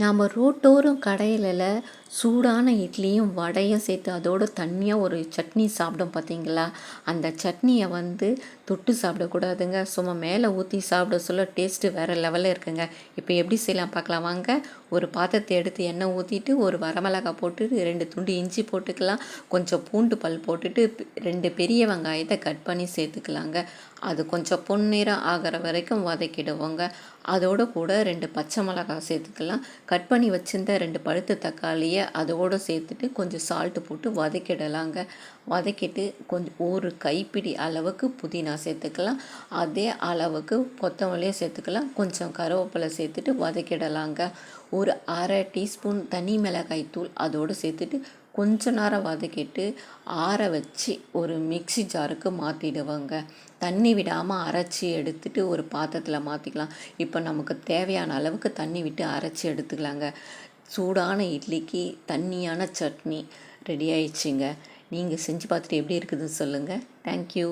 நாம் ரோட்டோரம் கடையில சூடான இட்லியும் வடையும் சேர்த்து அதோட தண்ணியாக ஒரு சட்னி சாப்பிடும் பார்த்தீங்களா அந்த சட்னியை வந்து தொட்டு சாப்பிடக்கூடாதுங்க சும்மா மேலே ஊற்றி சாப்பிட சொல்ல டேஸ்ட்டு வேறு லெவலில் இருக்குங்க. இப்போ எப்படி செய்யலாம் பார்க்கலாம் வாங்க. ஒரு பாத்திரத்தை எடுத்து எண்ணெய் ஊற்றிட்டு ஒரு வரமிளகாய் போட்டு ரெண்டு துண்டு இஞ்சி போட்டுக்கலாம். கொஞ்சம் பூண்டு பல் போட்டுட்டு ரெண்டு பெரிய வெங்காயத்தை கட் பண்ணி சேர்த்துக்கலாங்க. அது கொஞ்சம் பொன்னிறம் ஆகிற வரைக்கும் வதக்கிடுவோங்க. அதோட கூட ரெண்டு பச்சை மிளகாய் சேர்த்துக்கலாம். கட் பண்ணி வச்சிருந்த ரெண்டு பழுத்த தக்காளியை அதோடு சேர்த்துட்டு கொஞ்சம் சால்ட்டு போட்டு வதக்கிடலாங்க. வதக்கிட்டு கொஞ்சம் ஒரு கைப்பிடி அளவுக்கு புதினா சேர்த்துக்கலாம். அதே அளவுக்கு கொத்தமல்லியை சேர்த்துக்கலாம். கொஞ்சம் கருவேப்பிலை சேர்த்துட்டு வதக்கிடலாங்க. ஒரு அரை டீஸ்பூன் தனி மிளகாய் தூள் அதோடு சேர்த்துட்டு கொஞ்ச நேரம் வதக்கிட்டு ஆற வச்சு ஒரு மிக்சி ஜாருக்கு மாற்றிடுவாங்க தண்ணி விடாமல் அரைச்சி எடுத்துட்டு ஒரு பாத்திரத்தில் மாற்றிக்கலாம் இப்போ நமக்கு தேவையான அளவுக்கு தண்ணி விட்டு அரைச்சி எடுத்துக்கலாங்க. சூடான இட்லிக்கு தண்ணியான சட்னி ரெடி ஆயிடுச்சுங்க. நீங்கள் செஞ்சு பார்த்துட்டு எப்படி இருக்குதுன்னு சொல்லுங்கள் தேங்க்யூ